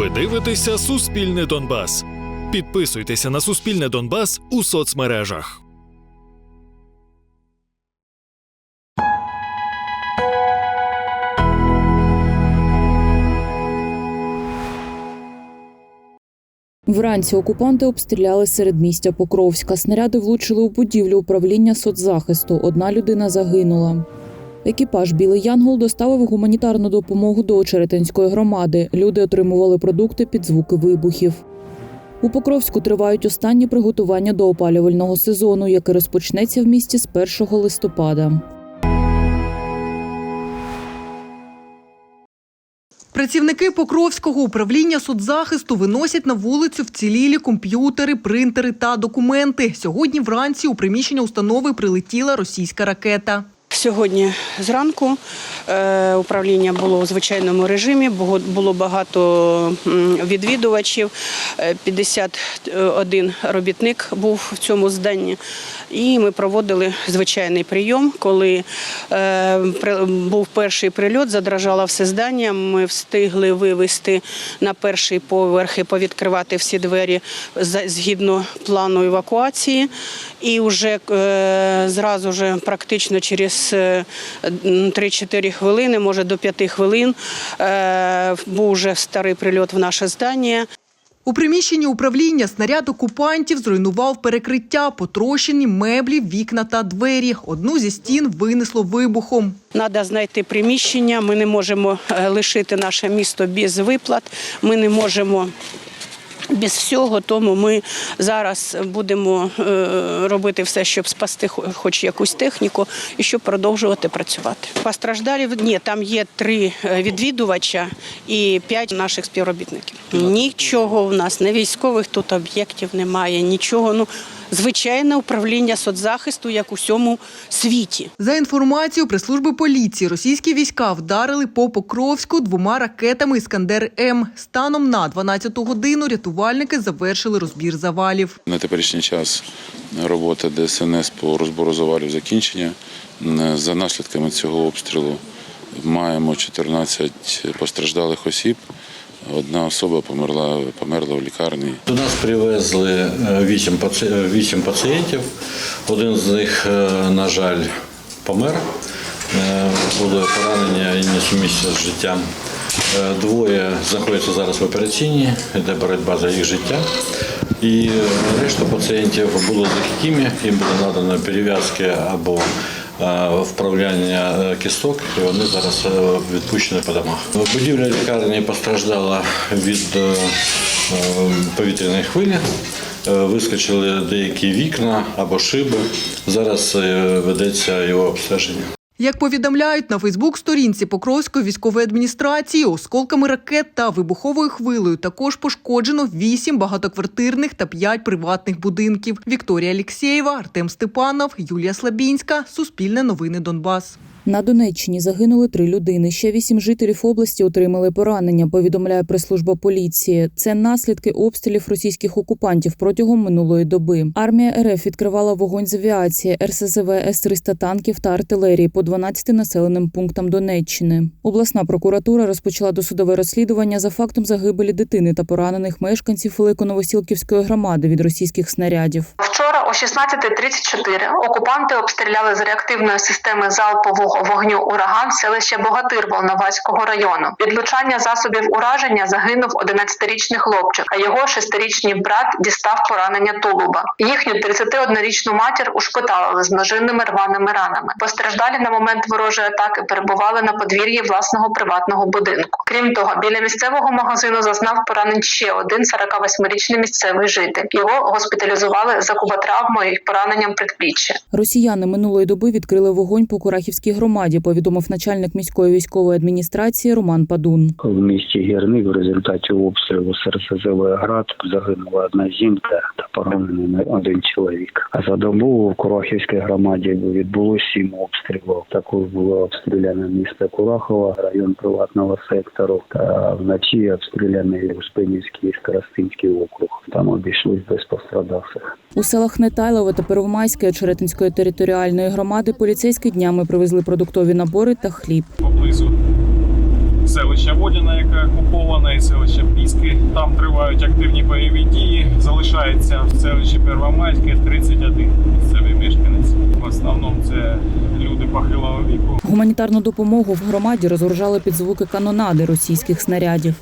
Ви дивитеся Суспільне Донбас. Підписуйтеся на Суспільне Донбас у соцмережах. Вранці окупанти обстріляли середмістя Покровська. Снаряди влучили у будівлю управління соцзахисту. Одна людина загинула. Екіпаж Білий Янгол доставив гуманітарну допомогу до Очеретинської громади. Люди отримували продукти під звуки вибухів. У Покровську тривають останні приготування до опалювального сезону, який розпочнеться в місті з 1 листопада. Працівники Покровського управління соцзахисту виносять на вулицю вцілілі комп'ютери, принтери та документи. Сьогодні вранці у приміщення установи прилетіла російська ракета. Сьогодні зранку е, управління було у звичайному режимі, було багато відвідувачів, е, 51 робітник був в цьому зданні. І ми проводили звичайний прийом. Коли е, був перший прильот, задрожало все здання. Ми встигли вивести на перший поверх і повідкривати всі двері згідно плану евакуації. І вже е, зразу ж практично через е, м, 3-4 хвилини, може до 5 хвилин, е, був вже старий прильот в наше здання. У приміщенні управління снаряд окупантів зруйнував перекриття, потрощені меблі, вікна та двері. Одну зі стін винесло вибухом. Треба знайти приміщення. Ми не можемо е, лишити наше місто без виплат. Ми не можемо. Без всього, тому ми зараз будемо е, робити все, щоб спасти хо- хоч якусь техніку і щоб продовжувати працювати. Постраждалі ні, там є три е, відвідувача і п'ять наших співробітників. Нічого в нас, не військових тут об'єктів немає, нічого. Ну звичайне управління соцзахисту, як у всьому світі. За інформацією прес-служби поліції, російські війська вдарили по Покровську двома ракетами Іскандер М. Станом на 12-ту годину рятувальники завершили розбір завалів. На теперішній час робота ДСНС по розбору завалів закінчення. За наслідками цього обстрілу маємо 14 постраждалих осіб. Одна особа померла, померла в лікарні. До нас привезли е, вісім паці- пацієнтів. Один з них, е, на жаль, помер. Е, Були поранення і несумісні з життям. Двоє знаходяться зараз в операційній, йде боротьба за їх життя. І решта пацієнтів були легкими, їм було надано перев'язки або вправляння е, кісток, і вони зараз е, відпущені по домах. Будівля лікарні постраждала від е, е, повітряної хвилі. Е, Вискочили деякі вікна або шиби. Зараз е, ведеться його обстеження. Як повідомляють на Фейсбук-сторінці Покровської військової адміністрації, осколками ракет та вибуховою хвилею також пошкоджено вісім багатоквартирних та п'ять приватних будинків. Вікторія Алєксєєва, Артем Степанов, Юлія Слабінська. Суспільне новини Донбас. На Донеччині загинули три людини. Ще вісім жителів області отримали поранення. Повідомляє прес-служба поліції. Це наслідки обстрілів російських окупантів протягом минулої доби. Армія РФ відкривала вогонь з авіації, РСЗВ, С-300 танків та артилерії по 12 населеним пунктам Донеччини. Обласна прокуратура розпочала досудове розслідування за фактом загибелі дитини та поранених мешканців Великоновосілківської громади від російських снарядів. Вчора о 16.34 окупанти обстріляли з реактивної системи залпового вогню ураган селище Богатир Волноваського району. Від влучання засобів ураження загинув 11-річний хлопчик, а його 6-річний брат дістав поранення тулуба. Їхню 31-річну матір ушпиталили з множинними рваними ранами. Постраждалі на момент ворожої атаки перебували на подвір'ї власного приватного будинку. Крім того, біля місцевого магазину зазнав поранень ще один 48-річний місцевий житель. Його госпіталізували за куботравмою і пораненням предпліччя. Росіяни минулої доби відкрили вогонь по Курахівській громаді, повідомив начальник міської військової адміністрації Роман Падун. В місті Гірник в результаті обстрілу з РСЗВ «Град» загинула одна жінка та поранений один чоловік. А за добу в Курахівській громаді відбулося сім обстрілів. Також було обстріляне місто Курахова, район приватного сектору, та вночі обстріляний Успенівський і Старостинський округ. Там обійшлось без пострадавших. У селах Нетайлове та Первомайське Очеретинської територіальної громади поліцейські днями привезли продуктові набори та хліб. поблизу селище Водяна, яке окуповане, і селище Піски. Там тривають активні бойові дії. Залишається в селищі Первомайське 31 місцевий мешканець. В основному це люди похилого віку. Гуманітарну допомогу в громаді розгружали під звуки канонади російських снарядів.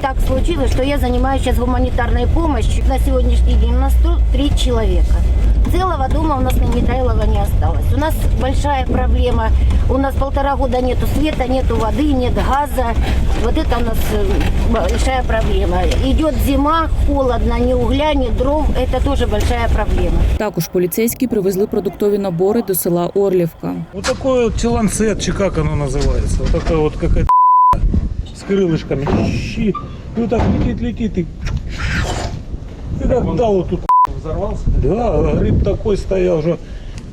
Так случилось, что я занимаюсь сейчас гуманитарной помощью. На сегодняшний день у нас 103 человека Целого дома у нас на Михайлова не осталось. У нас большая проблема. У нас полтора года нету света, нету воды, нет газа. Вот это у нас э, большая проблема. Идет зима, холодно, ни угля, ни дров. Это тоже большая проблема. Також поліцейські привезли продуктові набори до села Орлівка. Вот такой вот челанцет, чи как оно называется. Вот такая вот какая-то с крылышками. Щи. И вот так летит, летит и... И как дал вот тут. Взорвался? Да, гриб такой стоял уже.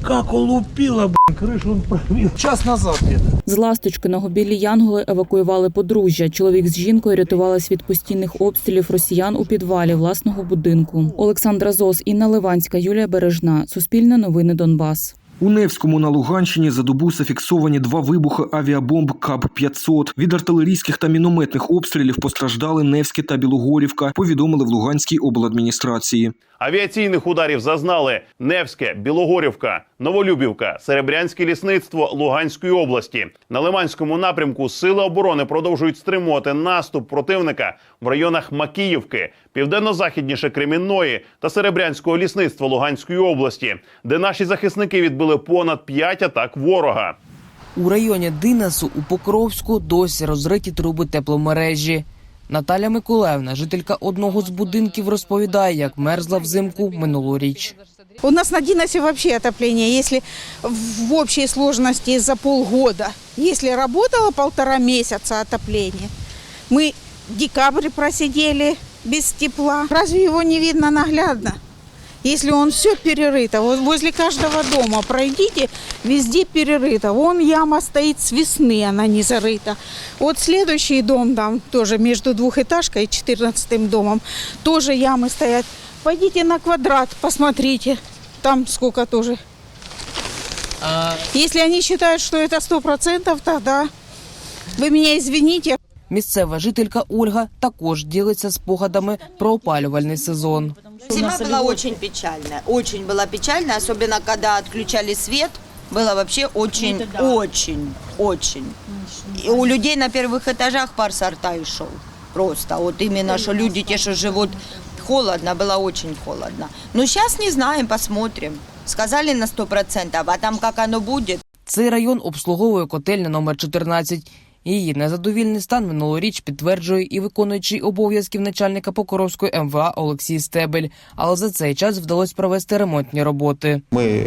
Как улупило, блин, крышу он пробил. Час назад где-то. З Ласточкиного білі Янголи евакуювали подружжя. Чоловік з жінкою рятувались від постійних обстрілів росіян у підвалі власного будинку. Олександра Зос, Інна Ливанська, Юлія Бережна. Суспільне новини Донбас. У Невському на Луганщині за добу зафіксовані два вибухи авіабомб КАБ-500. Від артилерійських та мінометних обстрілів постраждали Невське та Білогорівка, повідомили в Луганській обладміністрації. Авіаційних ударів зазнали Невське, Білогорівка, Новолюбівка, Серебрянське лісництво Луганської області. На Лиманському напрямку сили оборони продовжують стримувати наступ противника в районах Макіївки, південно-західніше Кремінної та Серебрянського лісництва Луганської області, де наші захисники відбили понад п'ять атак ворога. У районі Динасу у Покровську досі розриті труби тепломережі. Наталя Миколаївна, жителька одного з будинків, розповідає, як мерзла взимку минулоріч. У нас на Диносе вообще отопление, если в общей сложности за полгода, если работало полтора месяца отопление, мы декабрь просидели без тепла. Разве его не видно наглядно? Если он все перерыто, вот возле каждого дома пройдите, везде перерыто. Вон яма стоит с весны, она не зарыта. Вот следующий дом там тоже между двухэтажкой и четырнадцатым домом тоже ямы стоят. Пойдите на квадрат, посмотрите, там сколько тоже. Если они считают, что это сто процентов, тогда вы меня извините. Місцева жителька Ольга також ділиться спогадами про опалювальний сезон. Зима была очень печальная, очень была печальная, особенно когда отключали свет. Было вообще очень, очень, очень. И у людей на первых этажах пар сорта и шел. Просто вот именно, что люди те, что живут холодно, было очень холодно. Но сейчас не знаем, посмотрим. Сказали на сто процентов, а там как оно будет, Цей район обслуговує котельня номер 14. Її незадовільний стан минулоріч підтверджує і виконуючий обов'язків начальника Покровської МВА Олексій Стебель. Але за цей час вдалося провести ремонтні роботи. Ми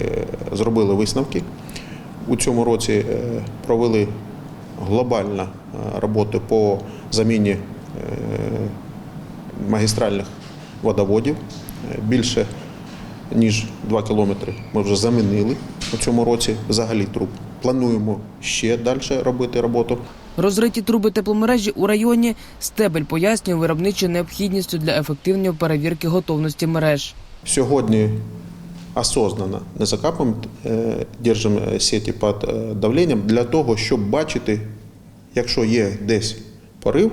зробили висновки. У цьому році е, провели глобальну е, роботу по заміні е, магістральних водоводів. Більше ніж 2 кілометри ми вже замінили у цьому році взагалі труб. Плануємо ще далі робити роботу. Розриті труби тепломережі у районі Стебель пояснює виробничою необхідністю для ефективної перевірки готовності мереж. Сьогодні осознанно не закапуємо, е, держимо сеті під е, давленням для того, щоб бачити, якщо є десь порив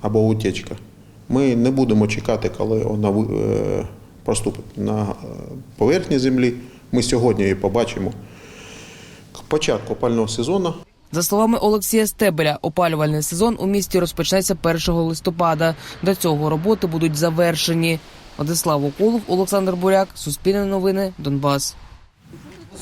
або утечка, ми не будемо чекати, коли вона е, проступить на е, поверхні землі. Ми сьогодні її побачимо. К початку опального сезону За словами Олексія Стебеля, опалювальний сезон у місті розпочнеться 1 листопада. До цього роботи будуть завершені. Владислав Околов, Олександр Буряк, Суспільне новини, Донбас.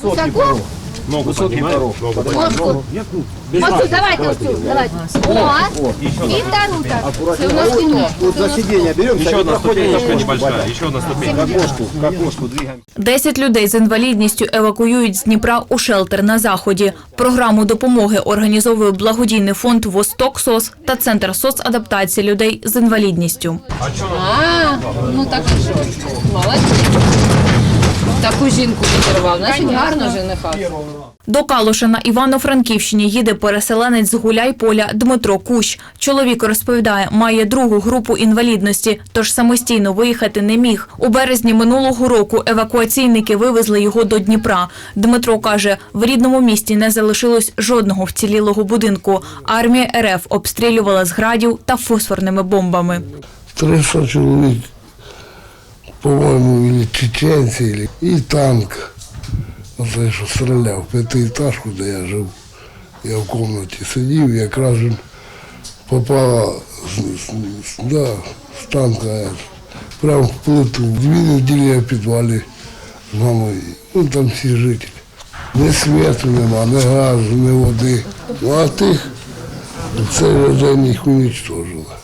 Высоко? Ногу Высокий порог. Ногу Ножку. поднимай. Вот тут, давайте вот тут, давайте. О, и вторую так. Это у нас кино. Вот за сиденье беремся Еще одна ступенечка небольшая, еще одна ступенька. К окошку, двигаем. Десять людей з інвалідністю евакуюють з Дніпра у шелтер на заході. Програму допомоги організовує благодійний фонд Восток СОС та Центр соцадаптації людей з інвалідністю. А, ну так и что? Таку жінку підірвав, значить гарно жениха. До Калуша на Івано-Франківщині їде переселенець з Гуляйполя Дмитро Кущ. Чоловік розповідає, має другу групу інвалідності, тож самостійно виїхати не міг. У березні минулого року евакуаційники вивезли його до Дніпра. Дмитро каже, в рідному місті не залишилось жодного вцілілого будинку. Армія РФ обстрілювала з градів та фосфорними бомбами. 300 чоловік, по-моєму, или чеченці, і танк. Оце, що стріляв, п'ятиэтажку, де я жив. Я в кімнаті сидів, якраз він попала з, з, да, з танка прямо в плиту. Дві неділі я в підвалі з мамою. Ну там всі жителі. Ні світу нема, ні газу, ні води. Ну а тих цей день їх уничтожили.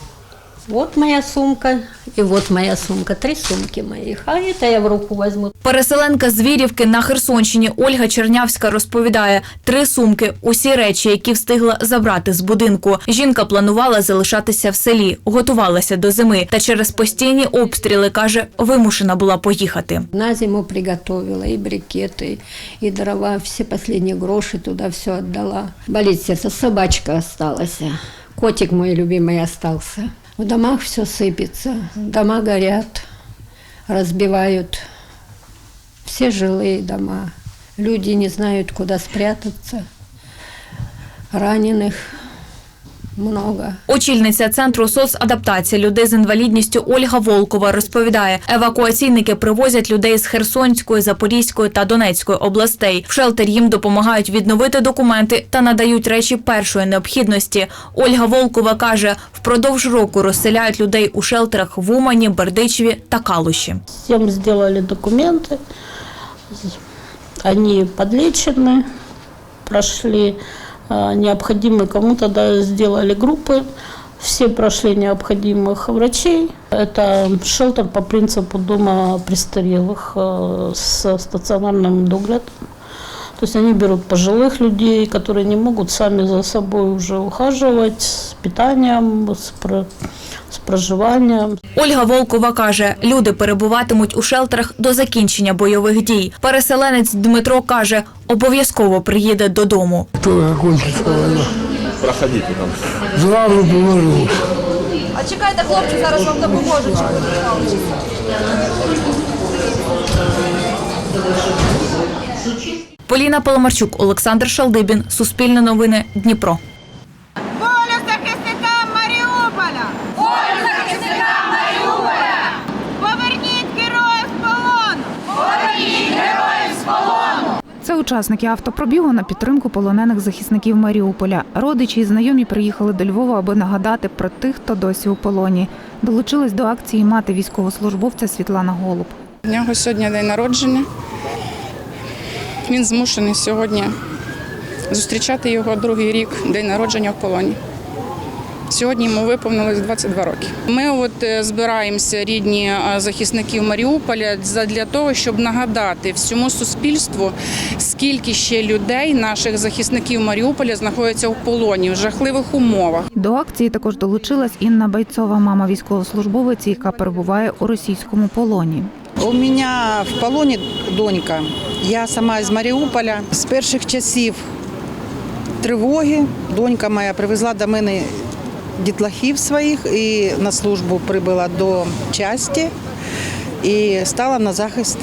Вот моя сумка и вот моя сумка. Три сумки моих. А это я в руку возьму. Переселенка з Вірівки на Херсонщині Ольга Чернявська розповідає, три сумки, усі речі, які встигла забрати з будинку. Жінка планувала залишатися в селі, готувалася до зими. Та через постійні обстріли, каже, вимушена була поїхати. На зиму приготовила и брикеты, и дрова, все последние гроши туда все отдала. Болит сердце, собачка осталась. Котик мой любимый остался. В домах все сыпется, дома горят, разбивают все жилые дома. Люди не знают, куда спрятаться. Раненых много. Очільниця центру соцадаптації людей з інвалідністю Ольга Волкова розповідає, евакуаційники привозять людей з Херсонської, Запорізької та Донецької областей. В шелтер їм допомагають відновити документи та надають речі першої необхідності. Ольга Волкова каже, впродовж року розселяють людей у шелтерах в Умані, Бердичеві та Калуші. Всем сделали документы. Они подлечены, прошли э, необходимые, кому-то да, сделали группы. Все прошли необходимых врачей. Это шелтер по принципу дома престарелых э, с стационарным доглядом. То есть они берут пожилых людей, которые не могут сами за собой уже ухаживать с питанием, с, про- с проживанием. Ольга Волкова каже, люди перебуватимуть у шелтерах до закінчення бойових дій. Переселенець Дмитро каже, обов'язково приїде додому. Хто закончиться війна? Проходите там. Зразу повернусь. А чекайте, хлопці, зараз вам допоможуть. Поліна Поломарчук, Олександр Шалдибін, Суспільне новини, Дніпро. Волю захисникам Маріуполя! Волю захисникам Маріуполя! Поверніть героїв з полону! Поверніть героїв з полону! Це учасники автопробігу на підтримку полонених захисників Маріуполя. Родичі і знайомі приїхали до Львова, аби нагадати про тих, хто досі у полоні. Долучилась до акції мати військовослужбовця Світлана Голуб. У нього сьогодні день народження. Він змушений сьогодні зустрічати його другий рік, день народження в полоні. Сьогодні йому виповнилось 22 роки. Ми от е, збираємося рідні е, захисників Маріуполя для того, щоб нагадати всьому суспільству, скільки ще людей, наших захисників Маріуполя, знаходяться в полоні в жахливих умовах. До акції також долучилась Інна Бойцова, мама військовослужбовиці, яка перебуває у російському полоні. У мене в полоні донька. Я сама з Маріуполя. З перших часів тривоги донька моя привезла до мене дітлахів своїх і на службу прибула до часті і стала на захист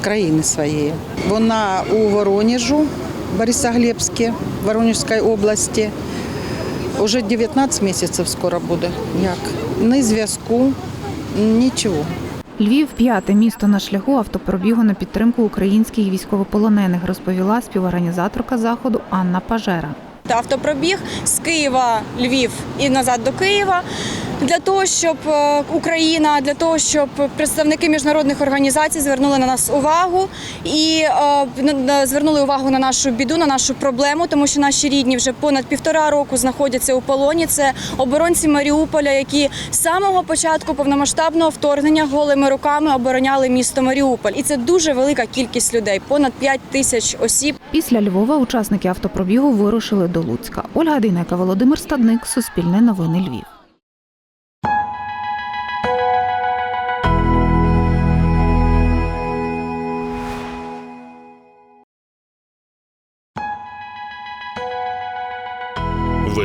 країни своєї. Вона у Воронежу, Борисоглебське, Воронежської області. Уже 19 місяців скоро буде. Як? Ні зв'язку, нічого. Львів п'яте місто на шляху автопробігу на підтримку українських військовополонених, розповіла співорганізаторка заходу Анна Пажера. Автопробіг з Києва, Львів і назад до Києва для того, щоб е, Україна, для того, щоб представники міжнародних організацій звернули на нас увагу і е, звернули увагу на нашу біду, на нашу проблему, тому що наші рідні вже понад півтора року знаходяться у полоні. Це оборонці Маріуполя, які з самого початку повномасштабного вторгнення голими руками обороняли місто Маріуполь. І це дуже велика кількість людей, понад 5 тисяч осіб. Після Львова учасники автопробігу вирушили до Луцька. Ольга Дейнека, Володимир Стадник, Суспільне новини Львів.